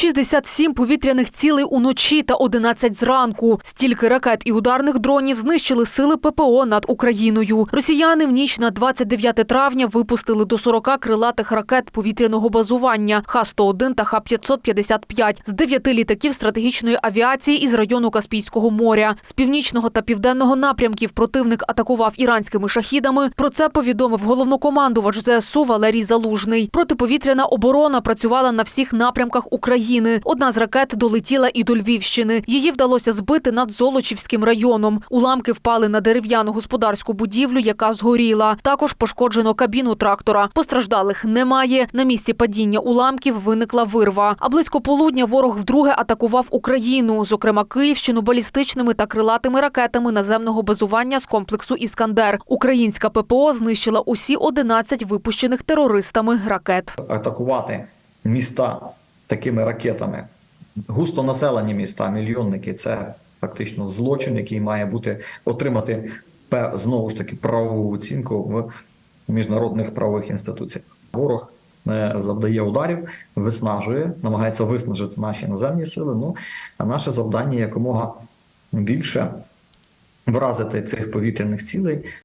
67 повітряних цілей уночі та 11 зранку. Стільки ракет і ударних дронів знищили сили ППО над Україною. Росіяни в ніч на 29 травня випустили до 40 крилатих ракет повітряного базування Х-101 та Х-555 з 9 літаків стратегічної авіації із району Каспійського моря. З північного та південного напрямків противник атакував іранськими шахідами. Про це повідомив головнокомандувач ЗСУ Валерій Залужний. Протиповітряна оборона працювала на всіх напрямках України. Одна з ракет долетіла і до Львівщини. Її вдалося збити над Золочівським районом. Уламки впали на дерев'яну господарську будівлю, яка згоріла. Також пошкоджено кабіну трактора. Постраждалих немає. На місці падіння уламків виникла вирва. А близько полудня ворог вдруге атакував Україну, зокрема Київщину, балістичними та крилатими ракетами наземного базування з комплексу Іскандер. Українська ППО знищила усі 11 випущених терористами ракет. атакувати міста такими ракетами. Густонаселені міста, мільйонники це фактично злочин, який має бути отримати знову ж таки правову оцінку в міжнародних правових інституціях. Ворог е, завдає ударів, виснажує, намагається виснажити наші наземні сили. Ну а наше завдання якомога більше вразити цих повітряних цілей